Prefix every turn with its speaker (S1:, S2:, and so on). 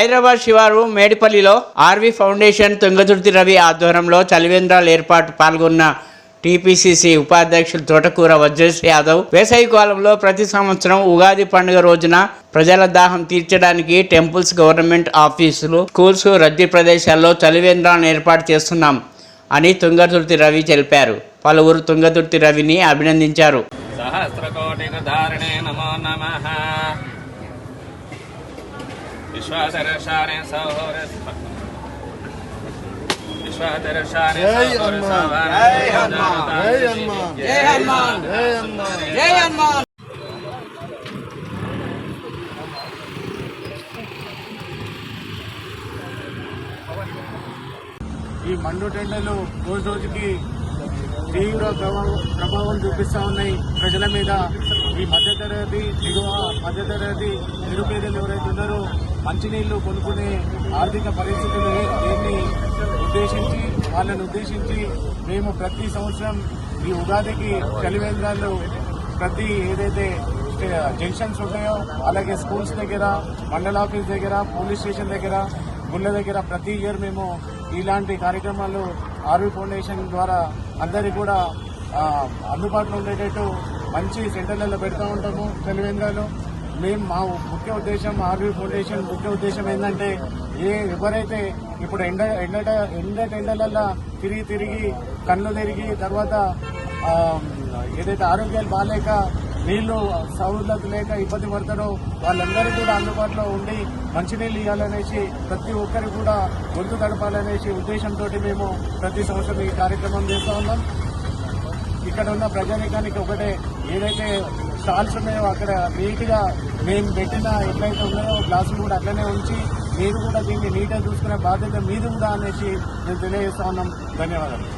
S1: హైదరాబాద్ శివారు మేడిపల్లిలో RV foundation Tungaturthi Ravi ఆధ్వర్యంలో చలివేంద్రాల ఏర్పాటు పాల్గొన్న టీపీసీసీ ఉపాధ్యక్షులు తోటకూర వజ్రశ్రీ యాదవ్ వేసవి కాలంలో ప్రతి సంవత్సరం ఉగాది పండుగ రోజున ప్రజల దాహం తీర్చడానికి టెంపుల్స్ గవర్నమెంట్ ఆఫీసులు స్కూల్స్ రద్దీ ప్రదేశాల్లో చలివేంద్రాలను ఏర్పాటు చేస్తున్నాం అని తుంగతుర్తి రవి తెలిపారు. పలువురు తుంగతుర్తి రవిని అభినందించారు.
S2: ఈ మండు టెండలు రోజు రోజుకి తీవ్ర ప్రభావం చూపిస్తూ ఉన్నాయి ప్రజల మీద. ఈ మధ్యతరగతి దిగువ మధ్యతరగతి నిరుపేదలు ఎవరైతే ఉన్నారో మంచినీళ్ళు కొనుక్కునే ఆర్థిక పరిస్థితులు దీన్ని ఉద్దేశించి వాళ్ళని ఉద్దేశించి మేము ప్రతి సంవత్సరం ఈ ఉగాదికి చలివేంద్రాలు ప్రతి ఏదైతే జంక్షన్స్ ఉన్నాయో అలాగే స్కూల్స్ దగ్గర మండల ఆఫీస్ దగ్గర పోలీస్ స్టేషన్ దగ్గర గుళ్ళ దగ్గర ప్రతి ఇయర్ మేము ఇలాంటి కార్యక్రమాలు ఆర్వీ ఫౌండేషన్ ద్వారా అందరికీ కూడా అందుబాటులో ఉండేటట్టు మంచి సెంటర్లలో పెడతా ఉంటాము తెలివేంద్రాలు మేము మా ముఖ్య ఉద్దేశం ఆర్వీ ఫౌండేషన్ ముఖ్య ఉద్దేశం ఏంటంటే ఏ ఎవరైతే ఇప్పుడు ఎండ ఎండ ఎండ ఎండలల్లో తిరిగి తిరిగి కళ్ళు తిరిగి తర్వాత ఏదైతే ఆరోగ్యాలు బాగాలేక నీళ్ళు సౌలత లేక ఇబ్బంది పడతారో వాళ్ళందరూ కూడా అందుబాటులో ఉండి మంచినీళ్ళు ఇవ్వాలనేసి ప్రతి ఒక్కరు కూడా గొంతు గడపాలనేసి ఉద్దేశంతో మేము ప్రతి సంవత్సరం ఈ కార్యక్రమం చేస్తూ ఉన్నాం. ఇక్కడ ఉన్న ప్రజానికానికి ఒకటే ఏదైతే స్టాల్స్ ఉన్నాయో అక్కడ నీట్గా మేము పెట్టిన ఎట్లయితే ఉన్నాయో గ్లాసులు కూడా అట్లనే ఉంచి మీరు కూడా దీన్ని నీట్గా చూసుకునే బాధ్యత మీది కూడా అనేసి మేము తెలియజేస్తా ఉన్నాం. ధన్యవాదాలు.